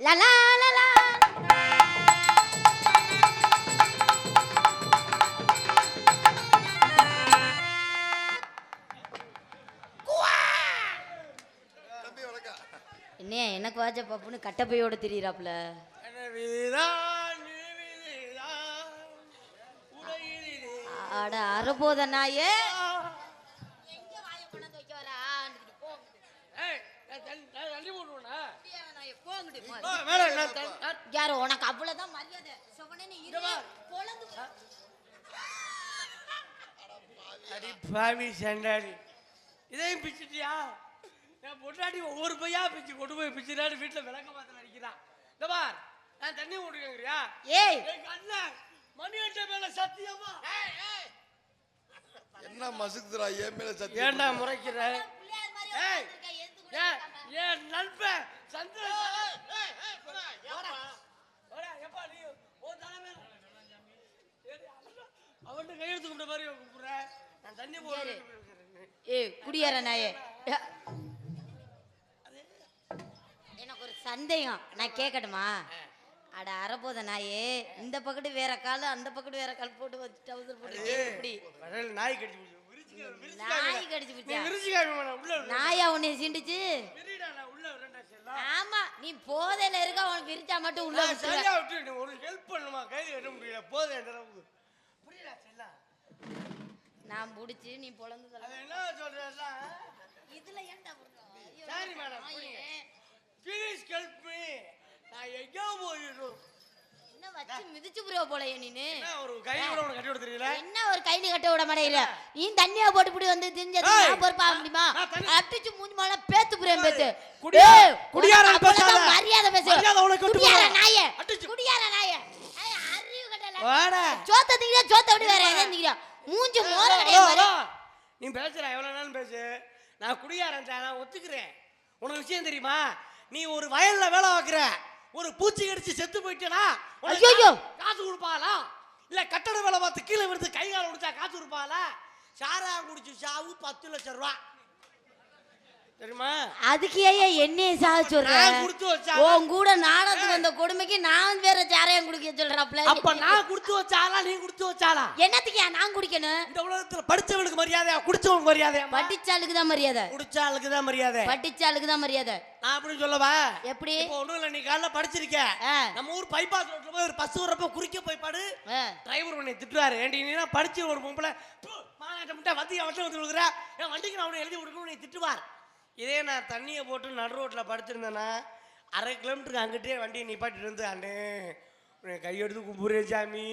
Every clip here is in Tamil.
லலா லலா என்ன எனக்கு வாஜ பப்புன்னு கட்டப்பையோட திரியறாப்ல அட அரபோத நாயே. ஏய், நான் யாரு உனக்கு அவ்வளவுதான் மரியாதை. செவனேன்னு இரு. பொழந்து. அடி பாவி சண்டாடி. இதையும் பிச்சுட்டியா? என் பொண்டாட்டி ஒவ்வொரு பையா பிச்சு கொண்டு போய் பிச்சுடாடி வீட்டுல விளக்க பார்த்து அடிக்கிறான். இந்த பார் நான் தண்ணி போட்டுக்கங்கிறியா ஏய். அண்ணன் மணி அட்டை மேல சத்தியமா? என்ன மசுக்குதுடா என் மேல சத்தியம் ஏன்டா முறைக்கிற? ஏய். ஏன்? ஏன் நண்பன்? அவன்கிட்ட கையெழுத்து கும்பிட்ட மாதிரி கூப்பிடுறேன் நான் தண்ணி போடுறேன் ஏய் குடியார நாயே. எனக்கு ஒரு சந்தேகம். நான் கேட்கட்டுமா அட அரபோத நாயே. இந்த பக்கத்து வேற கால் அந்த பக்கத்து வேற கால் போட்டு வச்சு டவுசர் போட்டு கடல் நாய் கடிச்சு நாய். கடிச்சு. நாயா உன்னை சீண்டுச்சு? ஆமா நீ போதையில இருக்க உனக்கு விரிச்சா மட்டும் உள்ள. சரியா விட்டு ஒரு ஹெல்ப் பண்ணுமா? கைது கட்ட முடியல. என்ற அளவுக்கு. புரியல செல்லம் நான் புடிச்சு நீ பொழந்து என்ன சொல்றேன்னா இதுல ஏன்டா சரி மேடம் ப்ளீஸ் ஹெல்ப் மீ நான் எங்கேயோ போயிடும் என்ன வச்சு மிதிச்சு புரிய போலயே நீனு. ஒரு கை கூட உனக்கு கட்டி விட தெரியல என்ன ஒரு கைலி கட்ட விட மாட்டேங்கிற? நீ தண்ணியா போட்டு புடி வந்து திஞ்சது நான் பொறுப்பா முடியுமா? அடிச்சு மூஞ்சி மேல பேத்து புரியும் பேத்து. குடியா- ஏய், குடியாரன் உனக்கு அவ்வளவுதான் பேசாத. மரியாதை பேசு. குடியார. நாயே. குடியார அறிவு கட்டல. வாடா. சோத்த திங்கிற சோத்த விட்டு வேற எதை திங்கிற மூஞ்சி மோர. நீ பேசுற எவ்வளவு நாளும் பேசு. நான் குடியாரன் சார், நான் ஒத்துக்கிறேன். உனக்கு விஷயம் தெரியுமா? நீ ஒரு வயல்ல வேலை பார்க்குற. ஒரு பூச்சி கடிச்சு செத்து போயிட்டேனா. கா- காசு கொடுப்பாளா? இல்ல கட்டட வேலை பார்த்து கீழே விழுந்து கை கால் உடைச்சா காசு கொடுப்பாளா? சாரா குடிச்சு சாவு பத்து லட்சம் ரூபா. தெரியுமா? அதுக்கு ஏன் என்னைய சாக சொல்ற? நான் கொடுத்து வச்சா உன் கூட நாடகத்துக்கு வந்த கொடுமைக்கு நான் வேற சாரையம் குடிக்க சொல்றாப்ல. அப்ப நான் கொடுத்து வச்சாலா நீ கொடுத்து வச்சாலா என்னத்துக்கு நான் குடிக்கணும்? இந்த உலகத்துல படிச்சவனுக்கு மரியாதையா? குடிச்சவனுக்கு மரியாதையா பட்டிச்சாளுக்கு தான் மரியாதை. குடிச்சாளுக்கு தான் மரியாதை. பட்டிச்சாளுக்கு தான் மரியாதை. நான் அப்படி சொல்லவா? எப்படி? ஒண்ணும் இல்ல நீ காலைல படிச்சிருக்க. நம்ம ஊர் பைபாஸ் ரோட்ல போய் ஒரு பஸ் வரப்ப குறுக்க போய் பாடு. டிரைவர் உன்னை திட்டுவாரு ஏண்டி நீ படிச்சு ஒரு பொம்பளை. ப்பு, மாநாட்ட முட்டை வத்தி அவட்ட வந்து விழுகிற என் வண்டிக்கு நான் அவனை எழுதி கொடுக்கணும் நீ திட்டுவார். இதே நான் தண்ணியை போட்டு நடு ரோட்ல படுத்திருந்தேன்னா அரை கிலோமீட்டருக்கு அங்கிட்டே வண்டியை நிப்பாட்டிட்டு இருந்து அண்ணே கையெடுத்து கும்புறேன் சாமி.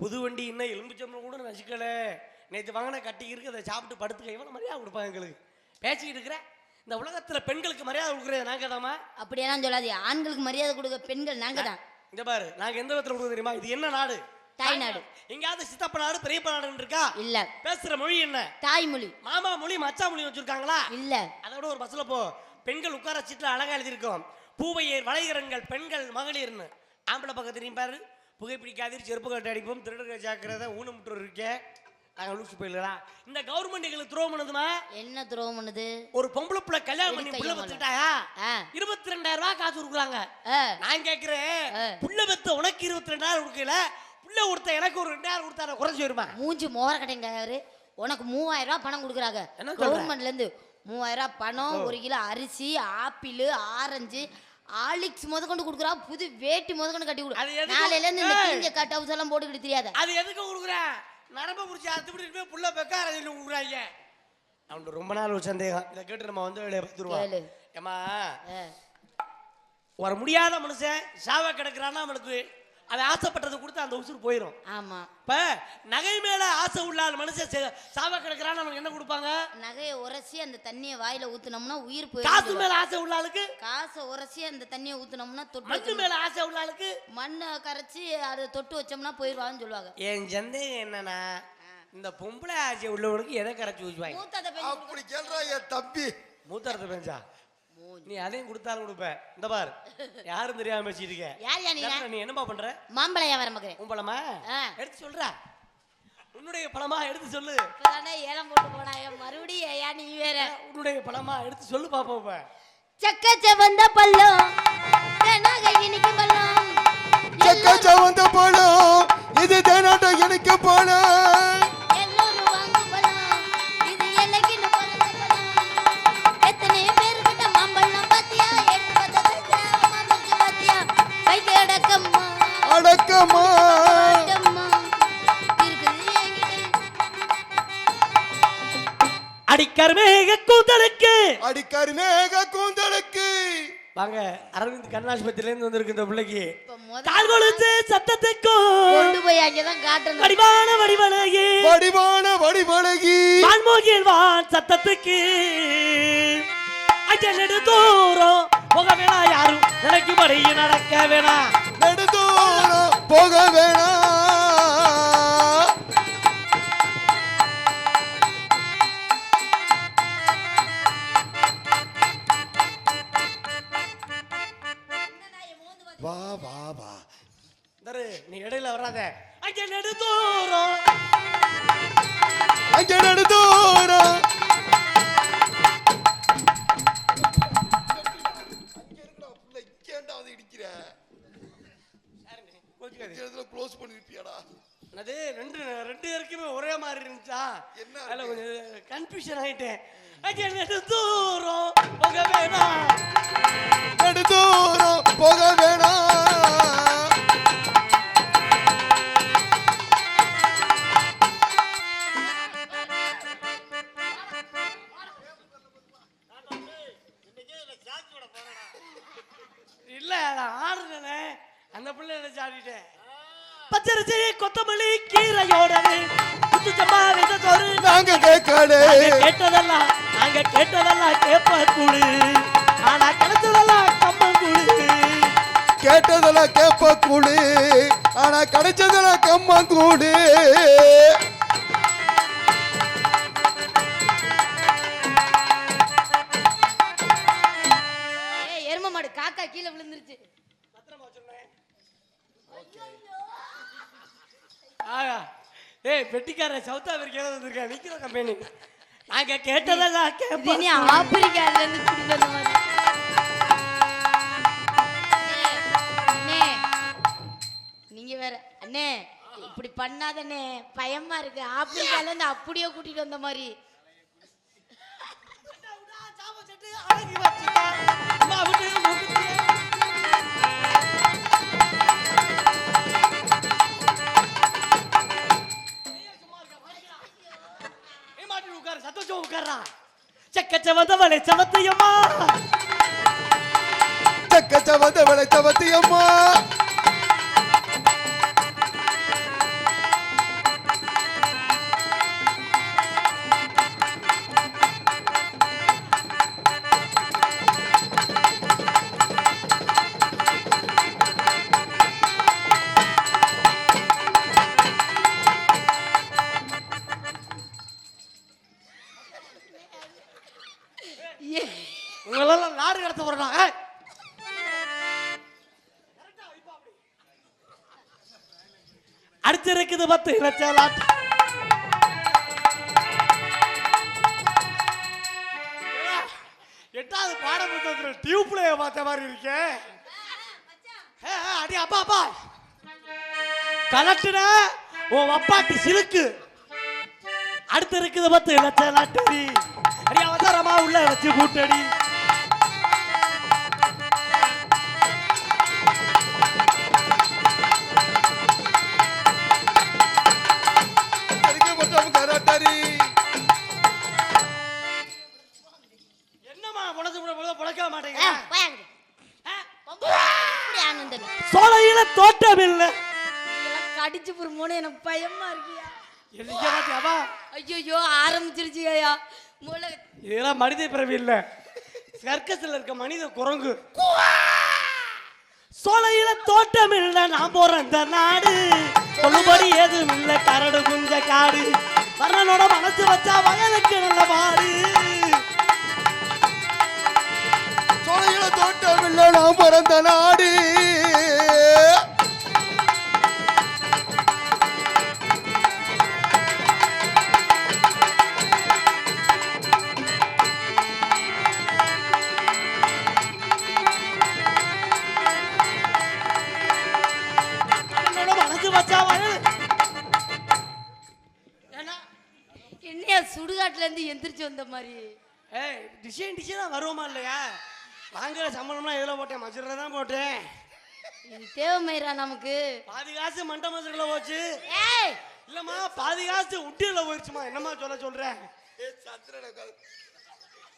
புது வண்டி இன்னும் எலும்புச்சம்பளம் கூட நசிக்கல நேற்று வாங்கின கட்டி இருக்கு அதை சாப்பிட்டு படுத்துக்க. இவ்வளோ மரியாதை கொடுப்பாங்க எங்களுக்கு? பேசிக்கிட்டு இருக்கிற இந்த உலகத்துல பெண்களுக்கு மரியாதை கொடுக்குறது நாங்க தாமா அப்படியெல்லாம் சொல்லாதே ஆண்களுக்கு மரியாதை கொடுக்க பெண்கள் நாங்க தான். இந்த பாரு நாங்க எந்த விதத்துல கொடுக்குறது தெரியுமா? இது என்ன நாடு? தாய்நாடு. எங்கேயாவது சித்தப்ப நாடு பெரியப்ப நாடுன்னு இருக்கா? இல்ல. பேசுற மொழி என்ன? தாய்மொழி. மாமா மொழி மச்சா மொழி வச்சிருக்காங்களா? இல்ல. அதோட ஒரு பஸ்ல போ. பெண்கள் உட்கார சீட்ல அழகா எழுதியிருக்கோம். பூவையர் வளைகரங்கள் பெண்கள் மகளிர்னு. ஆம்பளை பக்கத்து திரும்பி பாரு. புகைப்பிடிக்காதீர் செருப்பு கட்டு அடிப்போம். திருடுக ஜாக்கிரதை ஊனமுட்டு இருக்கேன் நாங்கள் லூசு போயிடலாம் இந்த கவர்மெண்ட் எங்களுக்கு துரோகம் பண்ணுதுமா? என்ன துரோகம் பண்ணுது? ஒரு பொம்பளை பிள்ளை கல்யாணம் பண்ணி புள்ள வச்சுட்டாயா. இருபத்தி ரெண்டாயிரம் ரூபாய் காசு கொடுக்குறாங்க. நான் கேட்கிறேன். புள்ள பெத்த உனக்கு இருபத்தி ரெண்டாயிரம் கொடுக்கல. புள்ள கொடுத்த எனக்கு ஒரு ரெண்டாயிரம் கொடுத்தா நான் குறைஞ்சு வருமா? மூஞ்சி மோர கடைங்காரு உனக்கு மூவாயிரம் ரூபாய் பணம் கொடுக்குறாங்க. என்ன சொல்ற? கவர்மெண்ட்ல இருந்து மூவாயிரம் ரூபாய் பணம் ஒரு கிலோ அரிசி ஆப்பிள் ஆரஞ்சு ஆலிக்ஸ் முத கொண்டு கொடுக்குறா புது வேட்டி முத கொண்டு கட்டி அது கொடு எதுக்கு? நாளையில இருந்து இந்த ஏய். கிழிஞ்ச கட் ஹவுஸ் எல்லாம் போட்டுக்கிட்டு தெரியாத. அது எதுக்கு கொடுக்குற? நரம்ப பிடிச்சி அத்துப்படி போய் புள்ள பெக்கார சொல்லி கொடுக்குறாங்க. அவனுக்கு ரொம்ப நாள் ஒரு சந்தேகம். இதை கேட்டு நம்ம வந்து வேலையை பார்த்துருவோம் கேளு. ஏமா ஆ, ஒரு முடியாத மனுஷன் சாவ கிடக்குறான்னா அவனுக்கு அவன் ஆசைப்பட்டதை கொடுத்து அந்த உசுறு போயிடும் ஆமா. இப்ப நகை மேல ஆசை உள்ள ஆள் மனுஷன் செ- சாவ கிடக்குறான்னு அவனுக்கு என்ன கொடுப்பாங்க? நகையை உரசி அந்த தண்ணியை வாயில ஊத்துனோம்னா உயிர் காசு போயிடும் மேல ஆசை உள்ள ஆளுக்கு? காசை உரசி அந்த தண்ணியை ஊத்துனோம்னா தொட்டு மண்ணு மேல ஆசை உள்ள ஆளுக்கு? மண்ணை கரைச்சி அதை தொட்டு வச்சோம்னா போயிடுவான்னு சொல்லுவாங்க. என் சந்தேகம் என்னன்னா இந்த பொம்பளை ஆசை உள்ளவனுக்கு எதை கரைச்சி போய் அப்படி என் தம்பி. மூத்தரத்தை பெஞ்சா? நீ அதையும் கொடுத்தாலும் கொடுப்ப. இந்த பார். யாரும் தெரியாம பேசிட்டு இருக்க. யார் டாக்டர், நீ? என்னப்பா பண்ற? மாம்பழம் வியாபாரம் பார்க்குறேன். உன் பழமா? ஆ. எடுத்து சொல்ற. உன்னுடைய பழமா எடுத்து சொல்லு. ஏலம் போட்டு போனா. மறுபடியும் ஏயா நீ வேற. உன்னுடைய பழமா எடுத்து சொல்லு பாப்போம் இப்ப. சக்க செவந்த பள்ளம் தெனாக இனிக்கு பள்ளம். செக்க சவந்த பழம் இது தேனாட்ட எனக்கு பழம் என்கிட்ட அடிக்கருமேக கூந்தலுக்கு. அடிக்கரு மேக கூந்தலுக்கு. வாங்க அரவிந்த் கண்ணாஸ்பத்திரில இருந்து வந்திருக்கு இந்த பிள்ளைக்கு. இப்ப முத கால் கொலுசு சத்தத்துக்கும். கொண்டு போய் அங்கதான் காட்டணும். வடிவான வடிவழகி. வடிவான வடிவழகி. வான்மோகில் வான் சத்தத்துக்கு. அஞ்சல் தூரம் போக வேணா யாரும் நினைக்கும்படி நடக்க வேணா நெடுதூரம் போக வேணாம் வா வா வா. நீ இடையில வராத. அஞ்ச நெடு தூரம் அங்க நெடுதூரம் க்ளோஸ் பண்ணிருப்பியாடா? அது ரெண்டு ரெண்டு பேருக்குமே ஒரே மாதிரி இருந்துச்சா? என்ன அதில் கொஞ்சம் கன்ஃபியூஷன் ஆயிட்டேன். அஞ்ச நெடு தூரம் போக வேணா நெடுதூரம் போக வேணாம். நாங்க கேட்டதெல்லாம் நாங்க கேட்டதெல்லாம் கேப்ப கூடு. ஆனா கிடைச்சதெல்லாம் கம்மன் கூடு. கேட்டதெல்லாம் கேப்ப கூடு. ஆனா கிடைச்சதெல்லாம் கம்ம கூடு. ஏய் எரும மாடு காக்கா கீழே விழுந்துருச்சு. ஆயா ஏய் பெட்டிக்கார சவுத் ஆப்பிரிக்கால வந்திருக்கேன். நிக்கிற கம்பெனி. நாங்க கேப்ப இனி ஆப்பிரிக்கால இருந்து அண்ணே, அண்ணே, நீங்க வேற அண்ணே இப்படி பண்ணாதண்ணே பயமா இருக்கு. ஆப்பிரிக்கால இருந்து அப்படியே கூட்டிட்டு வந்த மாதிரி. அடங்கி வச்சுட்டா மாட்டி உட்காரு, சத்தோஷமா உட்கார்றா. செக்கச்ச வந்தவளே சமத்தையம்மா தக்க அடுத்து பத்து லட்சம் எட்டாவது பாட புத்தகத்தில் டியூப்ல பார்த்த மாதிரி இருக்கே. அடி அப்பா அப்பா. கலட்டுன உன் அப்பாட்டி சிலுக்கு. அடுத்து இருக்குது பத்து லட்சம் லாட்டரி அடி அவசரமா உள்ள வச்சு கூட்டடி. எனக்கு பயமா இருக்கியா? மாட்டியாவா ஐயோ ஆரம்பிச்சிருச்சு ஐயா. மூளை. இதெல்லாம் மனித பிறவி இல்ல. சர்க்கஸ்ல இருக்க மனித குரங்கு. சோலையில தோட்டம் இல்ல நான் போறேன் இந்த நாடு. சொல்லுபடி ஏதும் இல்ல கரடு குஞ்ச காடு. வர்ணனோட மனசு வச்சா வயலுக்கு நல்ல பாடு. சோலையில தோட்டம் இல்ல நான் பிறந்த நாடு. எந்திரிச்சு வந்த மாதிரி. ஏய் டிசைன் டிசைனாக வருவோமா இல்லையா? வாங்குற சம்பளம்லாம் எதில் போட்டேன்? மசுரில் தான் போட்டேன். இது தேவைமைரா நமக்கு. பாதி காசு மண்ட மசுரில் போச்சு. ஏய்! இல்லைம்மா பாதி காசு உட்டியில் போயிடுச்சுமா என்னம்மா சொல்ல சொல்கிறேன்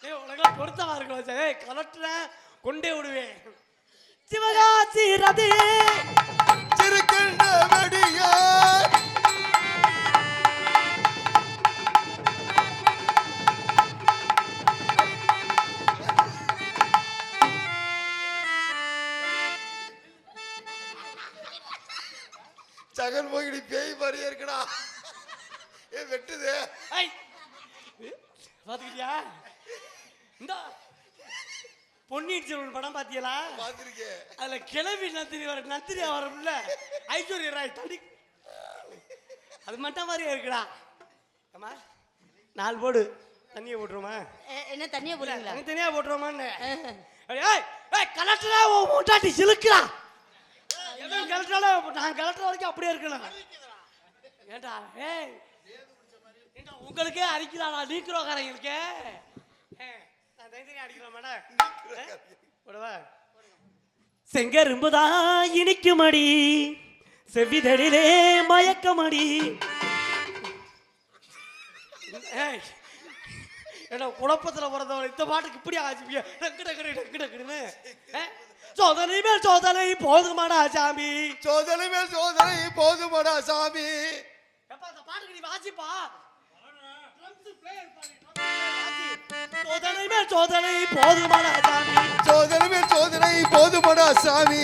ஏய் உனக்கெல்லாம் பொருத்தமா இருக்கலாம் சார். ஏய் கலட்டுறேன் கொண்டே விடுவேன். சிவகாசி ரதி. சிறுக்கின்ற சகன் போகிடி பேய் மாதிரியே இருக்குடா. ஏ வெட்டுது. ஐய். பார்த்துக்கிட்டியா இந்த. பொன்னியின் செல்வன் படம் பார்த்தியலா பார்த்துருக்கேன் அதுல கிளவி நந்தினி வர நந்தினியா வரும்ல? ஐஸ்வர்யா ராய் தடி அது மட்டும் மாதிரியே இருக்குடா. அம்மா நாலு போடு. தண்ணியை போட்டுருமா என்ன தண்ணியா போடுறீங்களா? தனித்தனியா போட்டுருமான்னு ஏய் ஏய் கலெக்டரா உன் முட்டாட்டி சிலுக்குறா எவன் கலெக்டரால நான் கலெக்டர் வரைக்கும் அப்படியே இருக்கணும் ஏண்டா? ஏய். ஏண்டா உங்களுக்கே அடிக்கிறாடா நீக்கிறோக்காரங்களுக்கு? நான் தனித்தனியா அடிக்கிறேன் மேடம் விடவா செங்கரும்புதான் இனிக்குமடி செவ்விதழிலே மயக்கமடி. ஏன்னா குழப்பத்தில் பிறந்தவன் இந்த பாட்டுக்கு இப்படி ஆச்சுப்பியா டக்கு டக்கு டக்கு டக்குன்னு? சோதனை மேல் சோதனை போதுமாடா சாமி சோதனை மேல் சோதனை போதுமாடா சாமி எப்பா அந்த பாட்டுக்கு நீ வாசிப்பா சோதனை மேல் சோதனை போதுமாடா சாமி சோதனை மேல் சோதனை போதுமாடா சாமி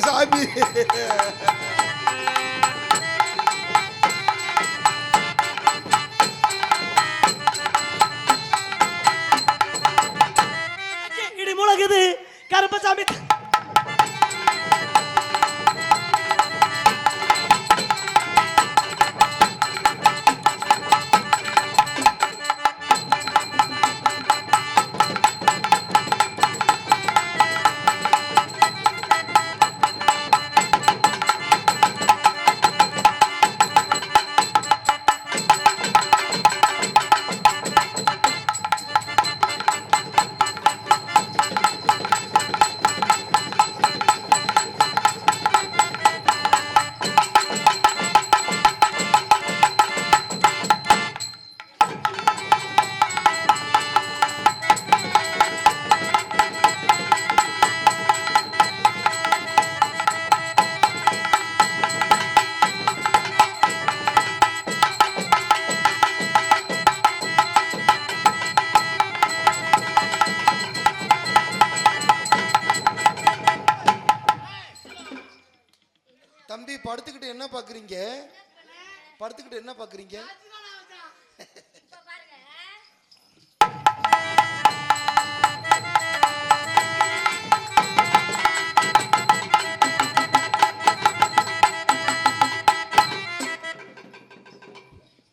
சாமி இடி முழங்குது. கருப்பசாமி என்ன பாக்குறீங்க? படுத்துக்கிட்டு என்ன பாக்குறீங்க?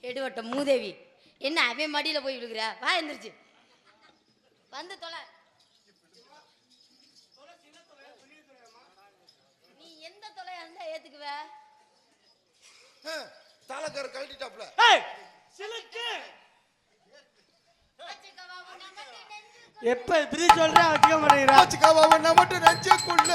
எடுவட்ட மூதேவி. என்ன அவன் மடியில போய் விழுகிற? வா எந்திரிச்சு. வந்து தொலை. நீ எந்த தொலையா இருந்தா ஏத்துக்குவ? தாளக்கார கழட்டிட்டாப்ல சிலுக்கு. எப்ப இப்படி சொல்றேன் வச்சுக்க மாட்டேங்கிறா வச்சுக்காவா ஒன்ன மட்டும் நெஞ்சுக்குள்ள.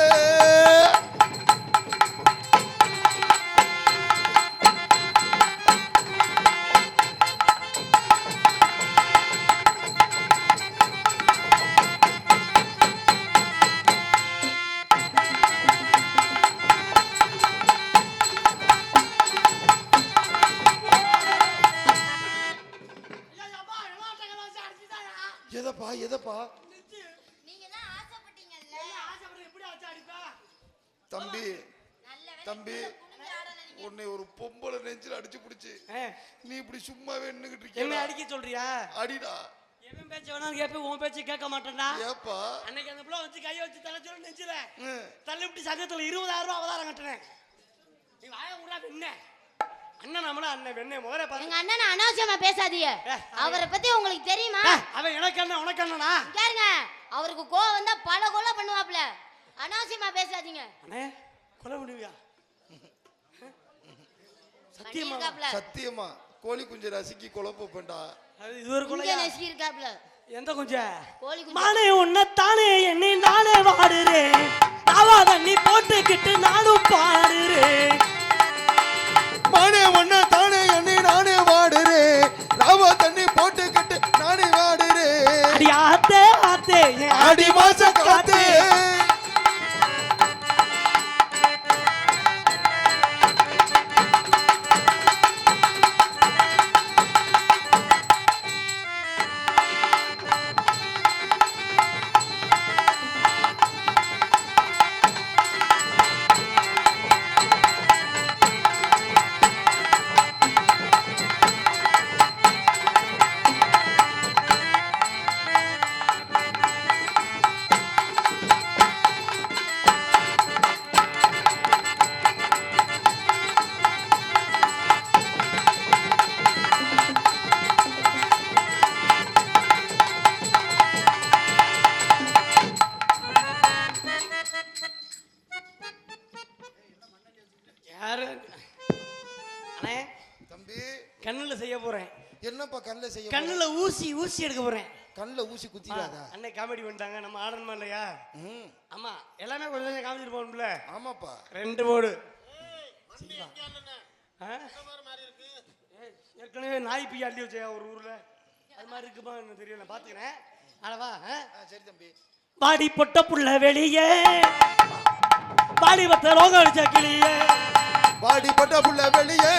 அடிடா. எவன் பேச்சு வேணாலும் கேட்பேன் உன் பேச்சு கேட்க மாட்டேன்டா. ஏப்பா. அன்னைக்கு அந்த பிள்ளை வச்சு கையை வச்சு தலை சொல்லி நெஞ்சில ம். தள்ளிவிட்டு சங்கத்துல இருபதாயிரம் ரூபாய் அவதாரம் கட்டினேன். நீ வாய விடா வெண்ண அண்ணன் நம்மள அண்ணன் வெண்ணே முதல்ல பாருங்க எங்க அண்ணனை அனாவசியமா பேசாதீங்க. அவரை பத்தி உங்களுக்கு தெரியுமா? அவன் எனக்கு அண்ணன் உனக்கு அண்ணனா? கேளுங்க அவருக்கு கோவம் வந்தா பல கொலை பண்ணுவாப்ல அனாவசியமா பேசாதீங்க. அண்ணே கொலை பண்ணுவியா? சத்தியமா. சத்தியமா. கோழி குஞ்சு ரசிக்கி குழப்பப்பண்டா அது இது ஒரு இங்க கொலையா நெசுக்கி இருக்காப்ல எந்த கொஞ்சம் மானே உன்னைத்தானே என்னை நானே வாடுறேன் நாவா தண்ணி போட்டுக்கிட்டு நானும் பாடுறேன் மானே ஒன்ன தானே என்னை நானே வாடுறேன் ராவா தண்ணி போட்டுக்கிட்டு நானே வாடுறேன் அடி ஆத்தே ஆத்தே ஆடி மாச காத்து ஊசி குத்திடாதா? அன்னை காமெடி பண்ணிட்டாங்க. நம்ம ஆடணுமா இல்லையா? ஆமா எல்லாமே கொஞ்சம் கொஞ்சம் காமிச்சிட்டு போகணும்ல ஆமாப்பா. ரெண்டு போடு. ஏற்கனவே நாய் பீ அள்ளி வச்சா ஒரு ஊர்ல? அது மாதிரி இருக்குமா எனக்கு தெரியல பாத்துக்கிறேன் அடவா ஆ? சரி தம்பி. பாடி பொட்ட புள்ள வெளியே. பாடி பத்த ரோகம் அடிச்ச கிளியே. வாடி பட்ட புள்ள வெளியே.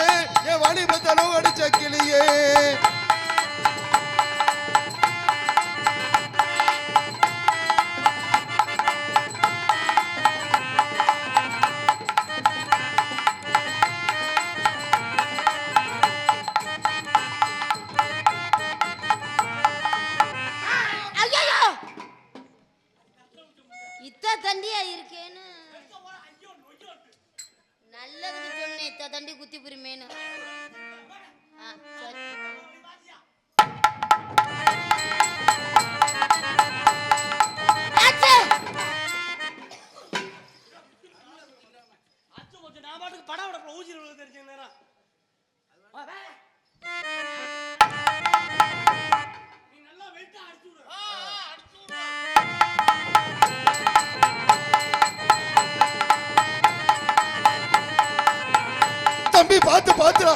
என் வாலிபத்தலோ அடிச்ச கிளியே. பார்த்து பார்த்துடா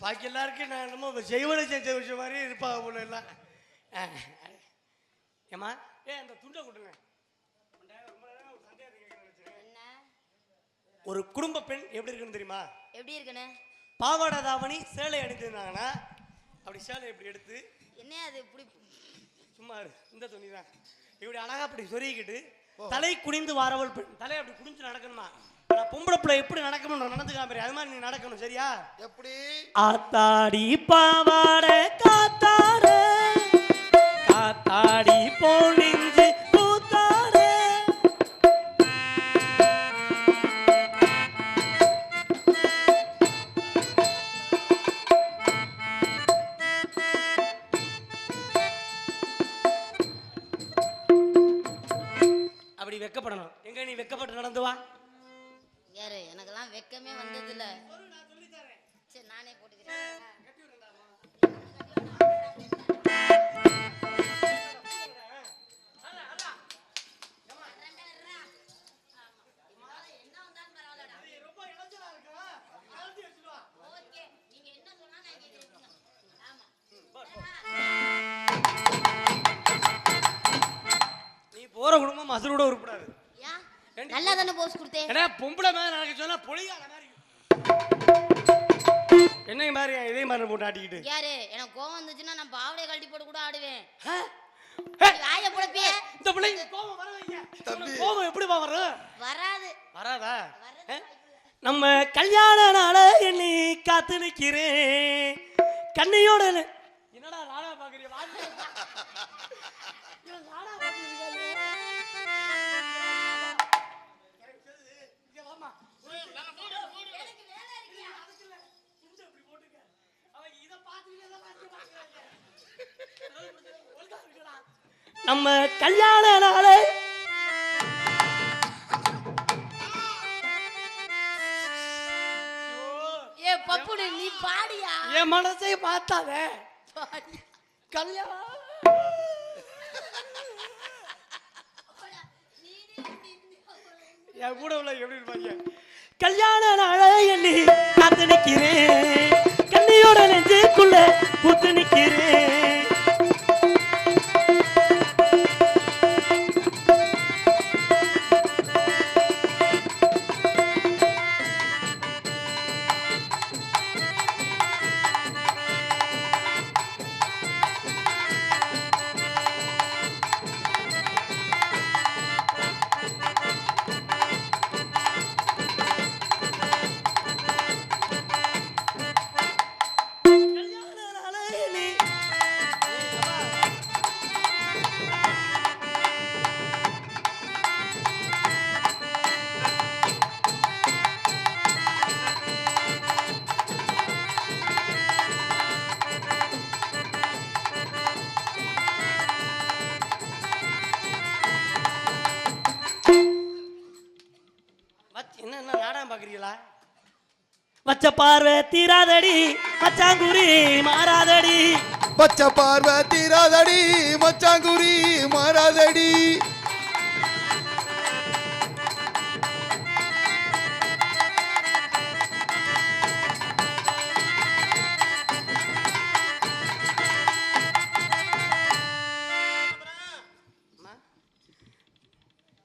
பாக்கி எல்லாருக்கும் நான் என்னமோ செய்வனை செஞ்ச விஷயம் மாதிரி இருப்பாங்க போல எல்லாம். ஆ. ஏம்மா? ஏ அந்த துண்டை கொடுங்க. என்ன ஒரு குடும்ப பெண் எப்படி இருக்குன்னு தெரியுமா? எப்படி இருக்குன்னு? பாவாடை தாவணி சேலை அணிந்திருந்தாங்கன்னா அப்படி சேலை இப்படி எடுத்து என்ன அது இப்படி? சும்மா இந்த துணி தான் இப்படி அழகா அப்படி சொருகிக்கிட்டு தலை குனிந்து வாரவள் பெண் தலை அப்படி குனிஞ்சு நடக்கணுமா? நான் பொம்பளை பிள்ளை எப்படி நடக்கணும் நடந்து காமிறேன் அது மாதிரி நீ நடக்கணும் சரியா? எப்படி? ஆத்தாடி பாவாடை காத்தாடி போனிஞ்சு அப்படி வெக்கப்படணும். எங்க நீ வெக்கப்பட்டு நடந்து வா. யாரு? எனக்கெல்லாம் வெக்கமே வந்ததில்ல. சரி நானே போட்டுக்கிறேன். நீ போற குடும்பம் மசலோட உருப்படாது நல்லா தானே போஸ் கொடுத்தேன். ஏன்னா பொம்பளை மாதிரி நடக்க சொன்னா பொழிகால மாதிரி. என்னையும் மாதிரி இதே மாதிரி போட்டு ஆட்டிக்கிட்டு? யாரு? எனக்கு கோவம் வந்துச்சுன்னா நான் பாவடைய கழட்டி போட்டு கூட ஆடுவேன். வாய புடப்பிய இந்த பிள்ளைங்க கோபம் வர வைங்க. தம்பி. கோபம் எப்படிப்பா வரும் வராது. வராதா? நம்ம கல்யாண நாள என்னை காத்து நிக்கிறேன். கண்ணையோட என்னடா நாடா பாக்குறீங்க. நம்ம கல்யாண நாளை ஏ பப்புடு நீ பாடியா? என் மனசை பார்த்தாத. கல்யாணம். என் கூட உள்ள எப்படி இருப்பாங்க? கல்யாண நாள எண்ணி காத்து நிக்கிறேன் கண்ணியோட நெஞ்சுக்குள்ள பூத்து நிக்கிறேன் பார்வை தீராதடி மச்சாங்குரி மாறாதடி. பச்சை பார்வை தீராதடி மச்சாங்குரி மாறாதடி.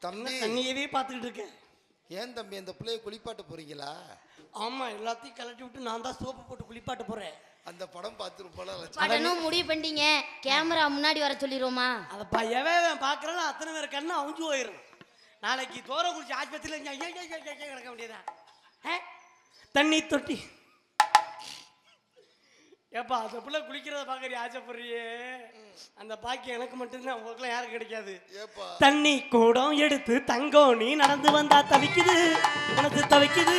தண்ணியவே பார்த்துக்கிட்டு இருக்கேன் ஏன் தம்பி அந்த பிள்ளைய குளிப்பாட்ட போறீங்களா? ஆமா எல்லாத்தையும் கலட்டி விட்டு நான் தான் சோப்பு போட்டு குளிப்பாட்ட போறேன். அந்த படம் பார்த்துருப்போல படனும் முடிவு பண்ணிட்டீங்க. கேமரா முன்னாடி வர சொல்லிடுவோமா? அதை ப- எவன் பார்க்கறானோ அத்தனை பேர் கண்ணு அவிஞ்சு போயிடும் நாளைக்கு தோர குளிச்சு ஆஸ்பத்திரியில் கிடக்க ஆ? தண்ணி தொட்டி ஏப்பா அந்த பிள்ளை குளிக்கிறத பார்க்கறிய ஆசைப்படுறியே. அந்த பாக்கியம் எனக்கு மட்டும்தான் உங்களுக்குலாம் யாரும் கிடைக்காது. தண்ணி கூடம் எடுத்து தங்கம் நீ நடந்து வந்தா தவிக்குது உனக்கு தவிக்குது.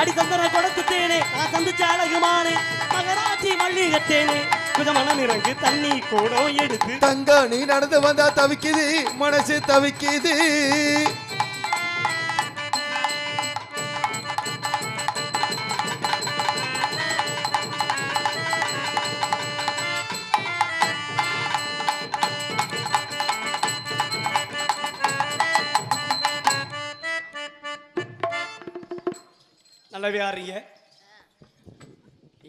அடி சந்தன கொடுத்து தேனே நான் சந்திச்ச அழகுமானே மகராட்சி மல்லிகை தேனே புதமன நிறங்கு தண்ணி கூடம் எடுத்து தங்க நீ நடந்து வந்தா தவிக்குது மனசு தவிக்குது. நல்லாவே ஆடுறீங்க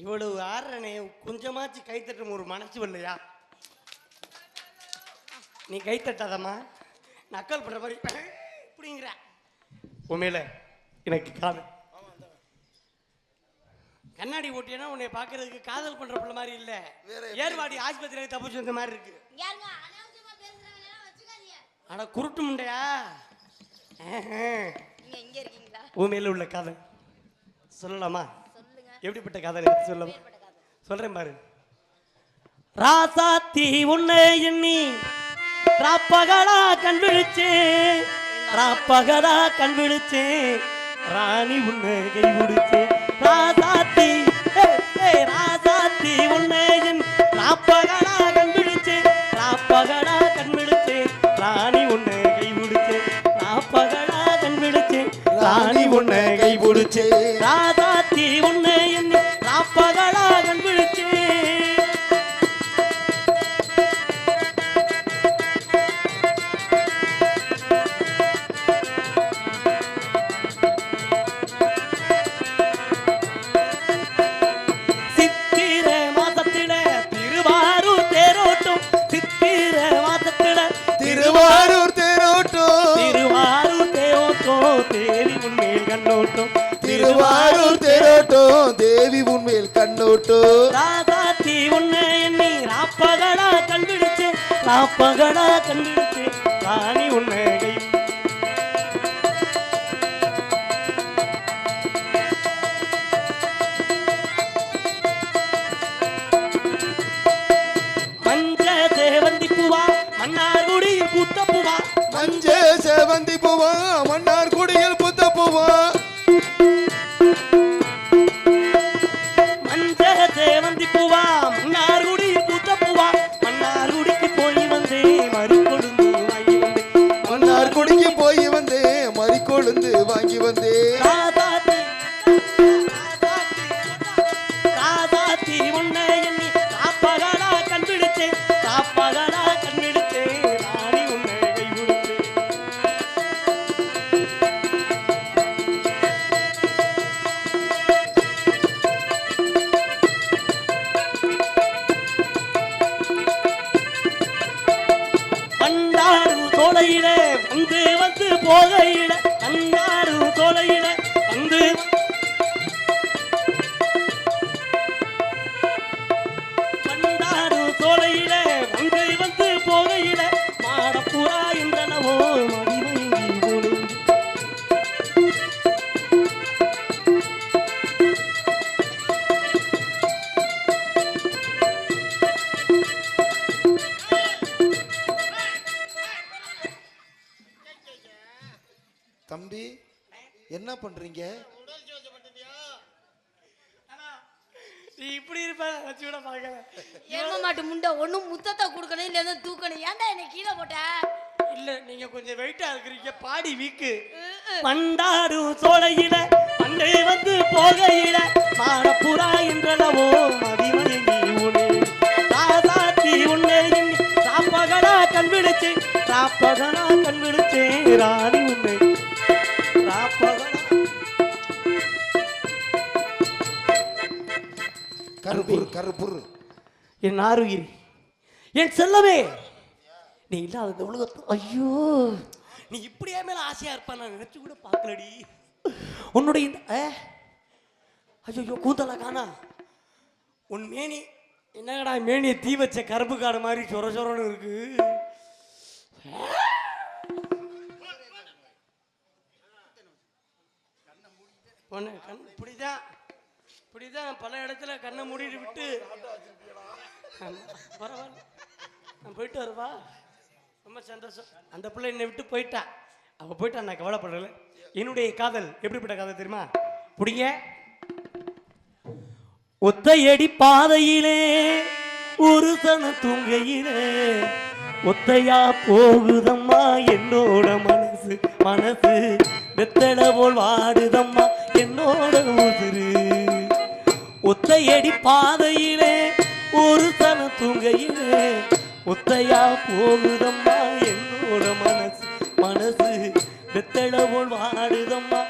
இவ்வளவு ஆடுறனே கொஞ்சமாச்சு கைத்தட்டும் ஒரு மனசு இல்லையா? நீ கை தட்டாதம்மா நக்கல் பண்ற மாதிரி இப்படிங்கிற உண்மையில எனக்கு காதல். கண்ணாடி ஓட்டியனா உன்னை பார்க்கறதுக்கு காதல் பண்ற பிள்ளை மாதிரி இல்ல. வேற ஏர்வாடி ஆஸ்பத்திரியில தப்பிச்சு வந்த மாதிரி இருக்கு. அட குருட்டு முண்டையா? உண்மையில உள்ள காதல். சொல்லலாமா? சொல்லுங்க. எப்படிப்பட்ட ஏற்பட்ட காதல். சொல்றேன் பாரு. ராசாத்தி உன்னை எண்ணி ராப்பகலா கண் விழிச்சேன் ராப்பகலா கண் விழிச்சேன் ராணி உன்னை கை பிடிச்சேன் ராசாத்தி ராசாத்தி உன்னை ராப்பகலா கண் விழிச்சேன் ராப்பகலா கண் விழிச்சேன் ராணி உன்னை கை பிடிச்சேன் ராப்பகலா கண் விழிச்சேன் ராணி உன்னை விழிச்சு ராதாத்தி உன்னை என்ன ராப்பகலா கண் விழிச்சு. சித்திர மாதத்தில திருவாரூர் தேரோட்டம். சித்திர மாதத்தில திருவாரூர் தேரோட்டம். திருவாரூர் தேரோட்டம் தேவி ராதாத்தி உன்னை எண்ணி ராப்பகடா கண்டுபிடிச்சு ராப்பகடா கண்டுபிடிச்சு ராணி உன்னை என்ன பண்றீங்க? நீ இப்படி இருப்ப வச்சு கூட பார்க்கல. எரும மாட்டு முண்டை ஒண்ணும் முத்தத்தை கொடுக்கணும் இல்ல எதுவும் தூக்கணும். ஏன்டா என்னை கீழே போட்ட? இல்ல நீங்க கொஞ்சம் வெயிட்டா இருக்கிறீங்க பாடி வீக்கு பண்டாரு சோலையில பண்டை வந்து போகையில மாடப்புறா என்றளவோ மதிமயங்கி உனே. ராசாத்தி உன்னை ராப்பகடா கண்பிடிச்சு ராப்பகடா கண்பிடிச்சே ராணி உன்னை. ராப்பகடா கருப்புரு கருப்புரு என் ஆறுயிர். என் செல்லமே. நீ இல்லாத இந்த உலகத்து ஐயோ. நீ இப்படியே மேல ஆசையா இருப்பா நான் நினைச்சு கூட பார்க்கலடி. உன்னுடைய இந்த ஐயோ கூந்தலா காணா. உன் மேனி என்னடா மேனியை தீ வச்ச கருப்பு காடு மாதிரி சொர சொரன்னு இருக்கு. பொண்ணு கண் இப்படிதான் இப்படிதான் பல இடத்துல கண்ணை மூடிட்டு விட்டு. பரவாயில்ல. நான் போயிட்டு வருவா. ரொம்ப சந்தோஷம். அந்த பிள்ளை என்னை விட்டு போயிட்டா. அவ போயிட்டா நான் கவலைப்படல. என்னுடைய காதல் எப்படிப்பட்ட காதல் தெரியுமா? புடிங்க. ஒத்தையடி பாதையிலே ஒரு தன தூங்கையிலே ஒத்தையா போகுதம்மா என்னோட மனசு மனசு. வெத்தட போல் வாடுதம்மா என்னோட உதிரு. ஒத்தையடி பாதையிலே ஒரு தன தூங்கையிலே ஒத்தையா போகுதம்மா என்னோட மனசு. மனசு வெத்தட போல் வாடுதம்மா